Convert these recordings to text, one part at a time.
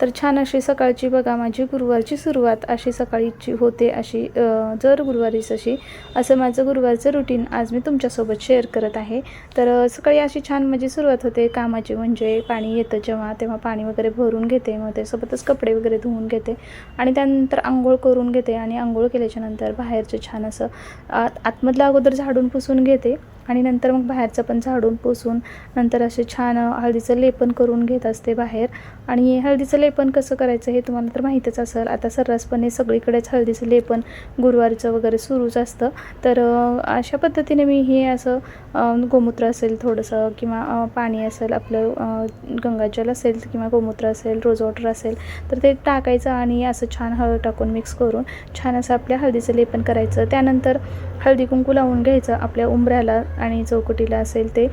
तर छान अशी सकाळची बघा माझी गुरुवारची सुरुवात अशी सकाळीची होते अशी जर गुरुवारीच अशी. असं माझं गुरुवारचं रुटीन आज मी तुमच्यासोबत शेअर करत आहे. तर सकाळी अशी छान माझी सुरुवात होते. कामाची म्हणजे पाणी येतं जेव्हा तेव्हा पाणी वगैरे भरून घेते. मग त्यासोबतच कपडे वगैरे धुवून घेते. आणि त्यानंतर आंघोळ करून घेते आणि आंघोळ केल्याच्यानंतर बाहेरचं छान असं आत आतमधलं अगोदर झाडून पुसून घेते. आणि नंतर मग बाहेरचं पण झाडून पुसून नंतर असे छान हळदीचं लेपन करून घेत असते बाहेर. आणि हळदीचं लेपन कसं करायचं हे तुम्हाला तर माहीतच असेल. आता सर्रासपणे सगळीकडेच हळदीचं लेपन गुरुवारचं वगैरे सुरूच असतं. तर अशा पद्धतीने मी हे असं गोमूत्र असेल थोडंसं किंवा पाणी असेल आपलं गंगाजल असेल किंवा गोमूत्र असेल रोज वॉटर असेल तर ते टाकायचं आणि असं छान हळद टाकून मिक्स करून छान असं आपल्या हळदीचं लेपन करायचं. त्यानंतर हळदी कुंकू लावून घ्यायचं आपल्या उंबऱ्याला आणि चौकटीला असेल ते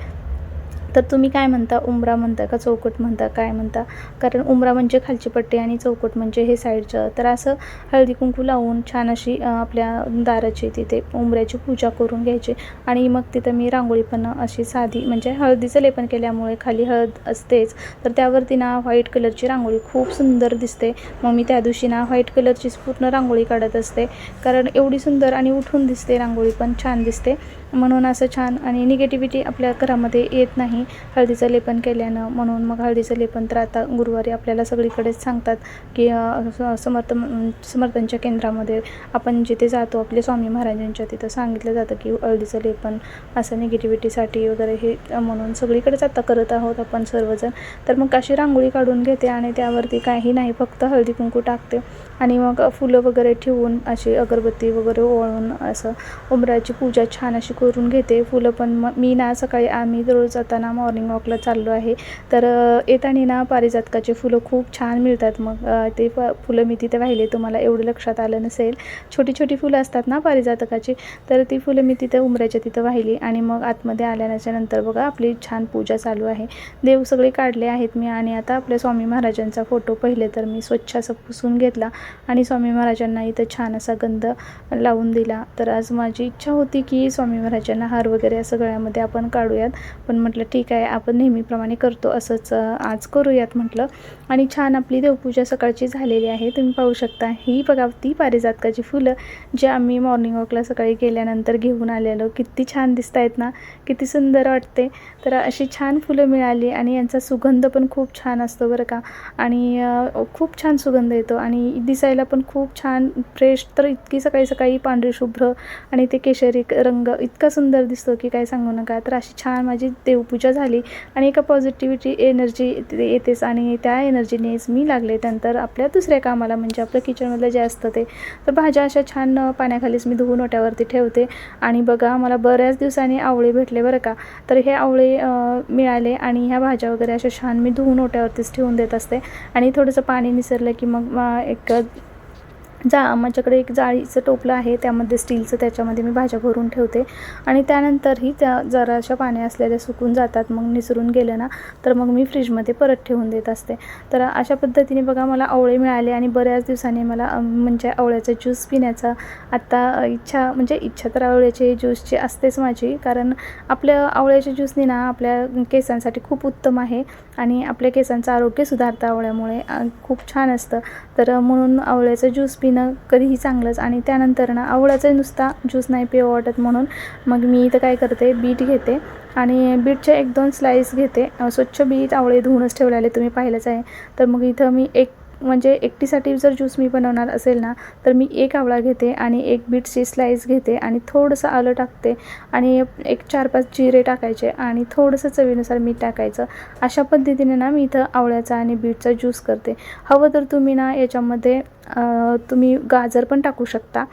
तर तुम्ही काय म्हणता? उंबरा म्हणता का? चौकट म्हणता? काय म्हणता? कारण उंबरा म्हणजे खालची पट्टी आणि चौकट म्हणजे हे साईडचं. तर असं हळदी कुंकू लावून छान अशी आपल्या दाराची तिथे उंबऱ्याची पूजा करून घ्यायची. आणि मग तिथं मी रांगोळी पण अशी साधी म्हणजे हळदीचं लेपन केल्यामुळे खाली हळद असतेच. तर त्यावरती ना व्हाईट कलरची रांगोळी खूप सुंदर दिसते. मग मी त्या दिवशी ना व्हाईट कलरचीच पूर्ण रांगोळी काढत असते. कारण एवढी सुंदर आणि उठून दिसते रांगोळी पण छान दिसते. म्हणून असं छान आणि निगेटिव्हिटी आपल्या घरामध्ये येत नाही. हळदीचं लेपन केल्यानं म्हणून मग हळदीचं लेपन तर आता गुरुवारी आपल्याला सगळीकडेच सांगतात की समर्थ समर्थांच्या केंद्रामध्ये आपण जिथे जातो आपले स्वामी महाराजांच्या तिथं सांगितलं जातं की हळदीचं लेपन असं निगेटिव्हिटीसाठी वगैरे हे म्हणून सगळीकडेच आता करत आहोत आपण सर्वजण. तर मग अशी रांगोळी काढून घेते आणि त्यावरती काही नाही फक्त हळदी कुंकू टाकते आणि मग फुलं वगैरे ठेवून अशी अगरबत्ती वगैरे ओळून असं उंबराची पूजा छान अशी करून घेते. फुलं पण मग मी ना सकाळी आम्ही रोज जाताना मॉर्निंग वॉकला चाललो आहे. तर येताना ना पारिजातकाचे फुलं खूप छान मिळतात. मग ते फ फुलं मी तिथे वाहिले तुम्हाला एवढं लक्षात आलं नसेल. छोटी छोटी फुलं असतात ना पारिजातकाची तर ती फुलं मी तिथे उंबऱ्याच्या तिथं वाहिली आणि मग आतमध्ये आल्याच्यानंतर बघा आपली छान पूजा चालू आहे. देव सगळे काढले आहेत मी आणि आता आपल्या स्वामी महाराजांचा फोटो पहिले तर मी स्वच्छ असं पुसून घेतला आणि स्वामी महाराजांना इथं छान असा गंध लावून दिला. तर आज माझी इच्छा होती की स्वामी महाराजांना हार वगैरे असं गळ्यामध्ये आपण काढूयात. पण म्हटलं ठीक ठीक आहे आपण नेहमीप्रमाणे करतो असंच आज करूयात म्हटलं. आणि छान आपली देवपूजा सकाळची झालेली आहे. तुम्ही पाहू शकता ही बघा ती पारिजातकाची फुलं जे आम्ही मॉर्निंग वॉकला सकाळी गेल्यानंतर घेऊन आलेलो. किती छान दिसत आहेत ना किती सुंदर वाटते. तर अशी छान फुलं मिळाली आणि यांचा सुगंध पण खूप छान असतो बरं का. आणि खूप छान सुगंध येतो आणि दिसायला पण खूप छान फ्रेश तर इतकी सकाळी सकाळी पांढरी शुभ्र आणि ते केशरी रंग इतका सुंदर दिसतो की काय सांगू नका. तर अशी छान माझी देवपूजा झाली आणि एका पॉझिटिव्हिटी एनर्जी येतेच आणि त्या एनर्जीनेच मी लागले त्यानंतर आपल्या दुसऱ्या कामाला म्हणजे आपलं किचनमधलं जे असतं ते. तर भाज्या अशा छान पाण्याखालीच मी धुवून ओट्यावरती ठेवते. आणि बघा मला बऱ्याच दिवसांनी आवळे भेटले बरं का. तर हे आवळे मिळाले आणि ह्या भाज्या वगैरे अशा छान मी धुवून ओट्यावरतीच ठेवून देत असते. आणि थोडंसं पाणी निसरलं की मग एक जा माझ्याकडे एक जाळीचं टोपलं आहे त्यामध्ये स्टीलचं त्याच्यामध्ये मी भाज्या भरून ठेवते. आणि त्यानंतरही त्या जराशा पाणी असलेल्या सुकून जातात मग निसरून गेलं ना तर मग मी फ्रीजमध्ये परत ठेवून देत असते. तर अशा पद्धतीने बघा मला आवळे मिळाले आणि बऱ्याच दिवसांनी मला म्हणजे आवळ्याचा ज्यूस पिण्याचा आत्ता इच्छा म्हणजे इच्छा तर आवळ्याचे ज्यूसची असतेच माझी कारण आपल्या आवळ्याच्या ज्यूसने ना आपल्या केसांसाठी खूप उत्तम आहे. आणि आपल्या केसांचं आरोग्य सुधारतं आवळ्यामुळे खूप छान असतं. तर म्हणून आवळ्याचं ज्यूस पिणं कधीही चांगलंच आणि त्यानंतर ना आवळ्याचं नुसता ज्यूस नाही पिऊ वाटत म्हणून मग मी इथं काय करते बीट घेते आणि बीटचे एक दोन स्लाईस घेते. स्वच्छ बीट आवळे धुवूनच ठेवलेले तुम्ही पाहिलंच आहे. तर मग इथं मी एक म्हणजे एकटीसाठी जर ज्यूस मी बनवणार असेल ना तर मी एक आवळा घेते आणि एक बीटची स्लाईस घेते आणि थोडंसं आलं टाकते आणि एक चार पाच जिरे टाकायचे आणि थोडंसं चवीनुसार मीठ टाकायचं. अशा पद्धतीने ना मी इथं आवळ्याचा आणि बीटचा ज्यूस करते. हवं तर तुम्ही ना याच्यामध्ये तुम्ही गाजर पण टाकू शकता.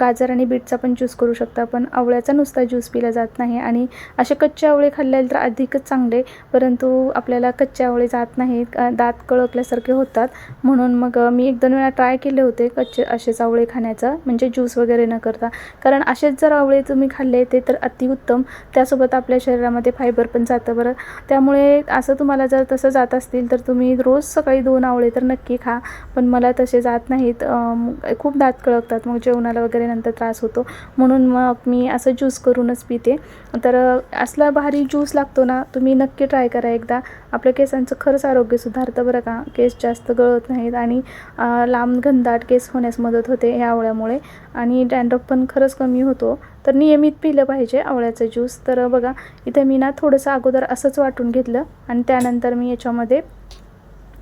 गाजर आणि बीटचा पण ज्यूस करू शकता पण आवळ्याचा नुसता ज्यूस पिला जात नाही आणि असे कच्चे आवळे खाल्ले तर अधिकच चांगले परंतु आपल्याला कच्चे आवळे जात नाहीत दात कळकल्यासारखे होतात. म्हणून मग मी एक दोन वेळा ट्राय केले होते कच्चे असेच आवळे खाण्याचं म्हणजे ज्यूस वगैरे न करता. कारण असेच जर आवळे तुम्ही खाल्ले ते तर अतिउत्तम त्यासोबत आपल्या शरीरामध्ये फायबर पण जातं बरं. त्यामुळे असं तुम्हाला जर तसं जात असतील तर तुम्ही रोज सकाळी दोन आवळे तर नक्की खा पण मला तसे जात नाही नाहीत. खूप दात कळकतात मग जेवणाला वगैरे नंतर त्रास होतो. म्हणून मग मी असं ज्यूस करूनच पिते. तर असला भारी ज्यूस लागतो ना तुम्ही नक्की ट्राय करा एकदा. आपल्या केसांचं खरंच आरोग्य सुधारतं बरं का. केस जास्त गळत नाहीत आणि लांब घनदाट केस होण्यास मदत होते ह्या आवळ्यामुळे. आणि डॅन्ड्रफ पण खरंच कमी होतो. तर नियमित पिलं पाहिजे आवळ्याचं ज्यूस तर बघा इथे मी ना थोडंसं अगोदर असंच वाटून घेतलं. आणि त्यानंतर मी याच्यामध्ये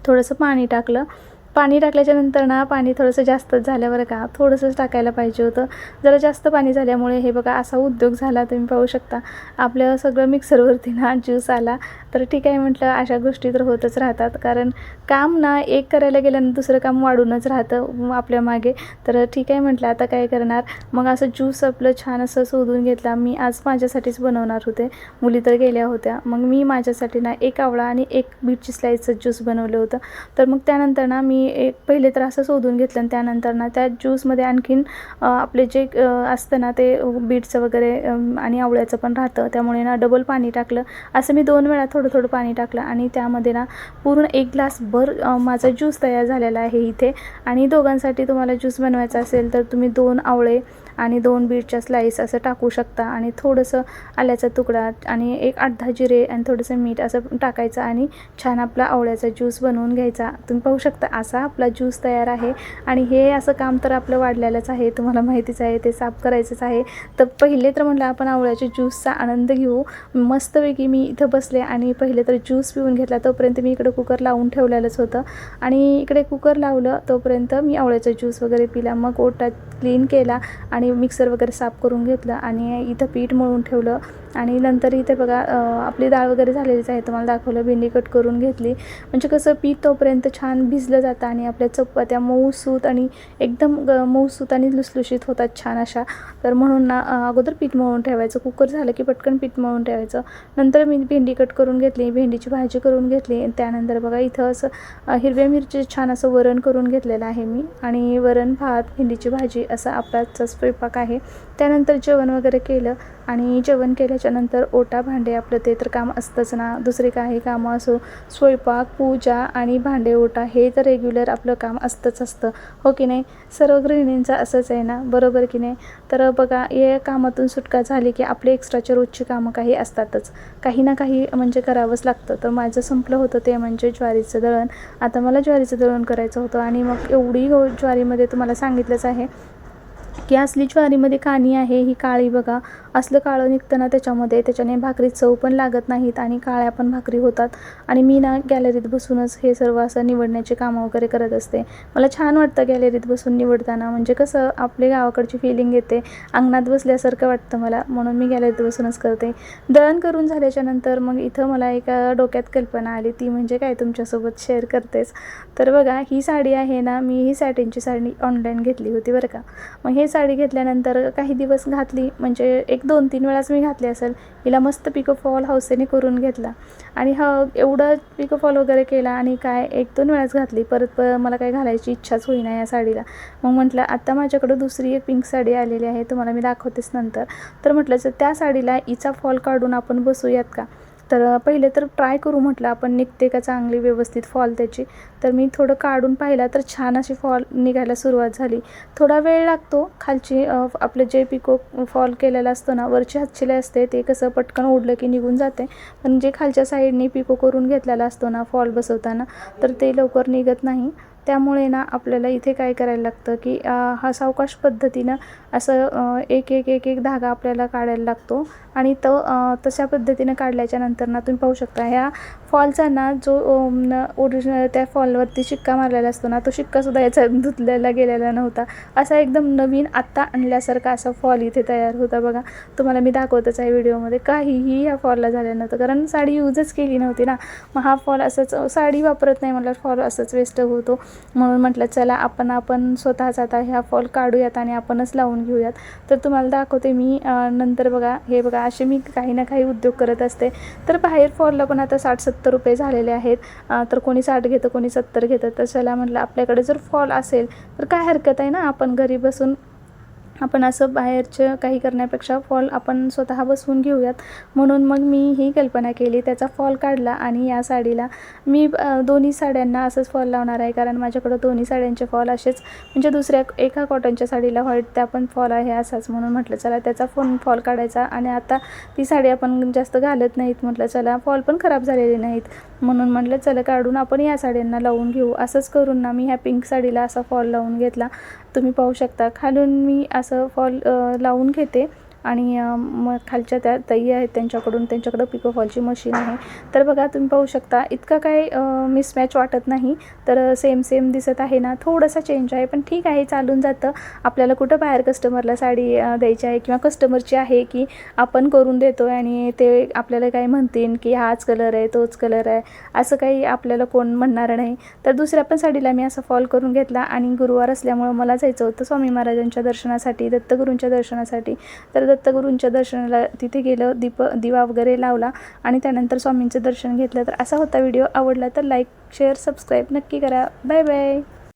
थोडंसं पाणी टाकलं. पाणी टाकल्याच्यानंतर ना पाणी थोडंसं जास्तच झाल्यावर का. थोडंसंच टाकायला पाहिजे होतं. जरा जास्त पाणी झाल्यामुळे हे बघा असा उद्योग झाला तुम्ही पाहू शकता. आपलं सगळं मिक्सरवरती ना ज्यूस आला. तर ठीक आहे म्हटलं अशा गोष्टी तर होतच राहतात. कारण काम ना एक करायला गेल्यानं दुसरं काम वाढूनच राहतं आपल्या मागे. तर ठीक आहे म्हटलं आता काय करणार? मग असं ज्यूस आपलं छान असं शोधून घेतला. मी आज माझ्यासाठीच बनवणार होते. मुली तर गेल्या होत्या. मग मी माझ्यासाठी ना एक आवळा आणि एक बीटची स्लाईसचं ज्यूस बनवलं होतं. तर मग त्यानंतर ना मी मी एक पहिले तर असं शोधून घेतलं आणि त्यानंतर ना त्या ज्यूसमध्ये आणखीन आपले जे असतं ना ते बीटचं वगैरे आणि आवळ्याचं पण राहतं. त्यामुळे ना डबल पाणी टाकलं. असं मी दोन वेळा थोडं थोडं पाणी टाकलं आणि त्यामध्ये ना पूर्ण एक ग्लास भर माझा ज्यूस तयार झालेला आहे इथे. आणि दोघांसाठी तुम्हाला ज्यूस बनवायचा असेल तर तुम्ही दोन आवळे आणि दोन बीटच्या स्लाईस असं टाकू शकता. आणि थोडंसं आल्याचा तुकडा आणि एक आठ दहा जिरे आणि थोडंसं मीठ असं टाकायचं आणि छान आपला आवळ्याचा ज्यूस बनवून घ्यायचा. तुम्ही पाहू शकता असा आपला ज्यूस तयार आहे. आणि हे असं काम तर आपलं वाढलेलंच आहे. तुम्हाला माहितीच आहे ते साफ करायचंच आहे. तर पहिले तर म्हटलं आपण आवळ्याच्या ज्यूसचा आनंद घेऊ. मस्तपैकी मी इथं बसले आणि पहिले तर ज्यूस पिऊन घेतला. तोपर्यंत मी इकडे कुकर लावून ठेवलेलंच होतं. आणि इकडे कुकर लावलं तोपर्यंत मी आवळ्याचा ज्यूस वगैरे पिला. मग ओटा क्लीन केला आणि आणि मिक्सर वगैरे साफ करून घेतलं आणि इथं पीठ मळून ठेवलं. आणि नंतर इथे बघा आपली डाळ वगैरे झालेलीच आहे. तुम्हाला दाखवलं भेंडी कट करून घेतली. म्हणजे कसं पीठ तोपर्यंत छान भिजलं जातं आणि आपल्या चपात्या मऊसूत आणि एकदम ग मऊसूत आणि लुसलुशीत होतात छान अशा. तर म्हणून ना अगोदर पीठ मळून ठेवायचं. कुकर झालं की पटकन पीठ मळून ठेवायचं. नंतर मी भेंडी कट करून घेतली भेंडीची भाजी करून घेतली. आणि त्यानंतर बघा इथं असं हिरव्या मिरची छान असं वरण करून घेतलेलं आहे मी. आणि वरण भात भेंडीची भाजी असा आपलाचा स्वयंपाक आहे. त्यानंतर जेवण वगैरे केलं आणि जेवण केल्याच्यानंतर ओटा भांडे आपलं ते तर काम असतंच ना. दुसरे काही कामं असो स्वयंपाक पूजा आणि भांडे ओटा हे तर रेग्युलर आपलं काम असतंच असतं. हो की नाही? सर्व गृहिणींचं असंच आहे ना? बरोबर की नाही? तर बघा या कामातून सुटका झाली की आपले एक्स्ट्राच्या रोजची कामं काही असतातच. काही ना काही म्हणजे करावंच लागतं. तर माझं संपलं होतं ते म्हणजे ज्वारीचं दळण. आता मला ज्वारीचं दळण करायचं होतं आणि मग एवढी ज्वारीमध्ये तुम्हाला सांगितलंच आहे. की असली ज्वारीमध्ये काणी आहे ही काळी बघा. असलं काळं निघतं ना त्याच्यामध्ये त्याच्याने भाकरी चव पण लागत नाहीत आणि काळ्या पण भाकरी होतात. आणि मी ना गॅलरीत बसूनच हे सर्व असं निवडण्याचे कामं वगैरे करत असते. मला छान वाटतं गॅलरीत बसून निवडताना. म्हणजे कसं आपले गावाकडची फिलिंग येते. अंगणात बसल्यासारखं वाटतं मला. म्हणून मी गॅलरीत बसूनच करते. दळण करून झाल्याच्यानंतर मग इथं मला एका डोक्यात कल्पना आली. ती म्हणजे काय तुमच्यासोबत शेअर करतेच तर बघा ही साडी आहे ना मी ही सॅटिनची साडी ऑनलाईन घेतली होती बरं का. मग हे साडी घेतल्यानंतर काही दिवस घातली. म्हणजे एक दोन तीन वेळाच मी घातली असेल. हिला मस्त पिको फॉल हौसेने करून घेतला. आणि हा एवढं पिको फॉल वगैरे केला आणि काय एक दोन वेळाच घातली. परत पर मला काय घालायची इच्छाच होईना या साडीला. मग म्हटलं आता माझ्याकडं दुसरी एक पिंक साडी आलेली आहे. तुम्हाला मी दाखवतेच नंतर. तर म्हटलं तर त्या साडीला हिचा फॉल काढून आपण बसूयात का? तर पहिले तर ट्राय करू म्हटलं आपण निघते का चांगली व्यवस्थित फॉल त्याची. तर मी थोडं काढून पाहिला तर छान अशी फॉल निघायला सुरुवात झाली. थोडा वेळ लागतो खालची आपलं जे पिको फॉल केलेलं असतं ना वरची हातशिलाई असते ते कसं पटकन ओढलं की निघून जाते. पण जे खालच्या साईडने पिको करून घेतलेला असतो ना फॉल बसवताना तर ते लवकर निघत नाही. त्यामुळे ना आपल्याला इथे काय करायला लागतं की हा सावकाश पद्धतीनं असं एक एक एक एक धागा आपल्याला काढायला लागतो. आणि तो तशा पद्धतीनं काढल्याच्या नंतर ना तुम्ही पाहू शकता ह्या फॉलचा ना जो ओरिजिनल त्या फॉलवरती शिक्का मारलेला असतो ना तो शिक्कासुद्धा याचा धुतलेला गेलेला नव्हता. असा एकदम नवीन आत्ता आणल्यासारखा असा फॉल इथे तयार होता बघा. तुम्हाला मी दाखवतच आहे व्हिडिओमध्ये. काहीही ह्या फॉलला झालं नव्हतं. कारण साडी यूजच केली नव्हती ना. मग हा फॉल असंच साडी वापरत नाही म्हटलं फॉल असंच वेस्ट होतो. म्हणून म्हटलं चला आपण आपण स्वतःच आता ह्या फॉल काढूयात आणि आपणच लावून घेऊयात. तर तुम्हाला दाखवते मी नंतर बघा. हे बघा असे मी काही ना काही उद्योग करत असते. तर बाहेर फॉलला पण आता साठ सत्तर सत्तर रुपये झालेले आहेत. तर कोणी साठ घेतं कोणी सत्तर घेतं. तर चला म्हटलं आपल्याकडे जर फॉल असेल तर काय हरकत आहे ना? आपण घरी बसून आपण असं बाहेरचं काही करण्यापेक्षा फॉल आपण स्वतः बसवून घेऊयात. म्हणून मग मी ही कल्पना केली त्याचा फॉल काढला आणि या साडीला मी दोन्ही साड्यांना असंच फॉल लावणार आहे. कारण माझ्याकडं दोन्ही साड्यांचे फॉल असेच म्हणजे दुसऱ्या एका कॉटनच्या साडीला व्हाईट त्या पण फॉल आहे असाच. म्हणून म्हटलं चला त्याचा फोन फॉल काढायचा. आणि आता ती साडी आपण जास्त घालत नाहीत म्हटलं चला फॉल पण खराब झालेले नाहीत. म्हणून म्हटलं चला काढून आपण या साड्यांना लावून घेऊ. असंच करून ना मी ह्या पिंक साडीला असा फॉल लावून घेतला. तुम्ही पाहू शकता. खालून मी असं फॉल लावून घेते. आणि मग खालच्या त्या ताई आहेत त्यांच्याकडून त्यांच्याकडं पिको फॉलची मशीन आहे. तर बघा तुम्ही पाहू शकता इतका काय मिसमॅच वाटत नाही. तर सेम सेम दिसत आहे ना थोडासा चेंज आहे पण ठीक आहे चालून जातं. आपल्याला कुठं बाहेर कस्टमरला साडी द्यायची आहे किंवा कस्टमरची आहे की आपण करून देतो आणि ते आपल्याला काय म्हणतील की हाच कलर आहे तोच कलर आहे असं काही आपल्याला कोण म्हणणार नाही. तर दुसऱ्या पण साडीला मी असं फॉल करून घेतला आणि गुरुवार असल्यामुळं मला जायचं होतं स्वामी महाराजांच्या दर्शनासाठी दत्तगुरूंच्या दर्शनासाठी. तर दत्तगुरूंच्या दर्शनाला तिथे गेलं दीप दिवा वगैरे लावला आणि त्यानंतर स्वामींचं दर्शन घेतलं. तर असा होता व्हिडिओ. आवडला तर लाईक शेअर सबस्क्राईब नक्की करा. Bye bye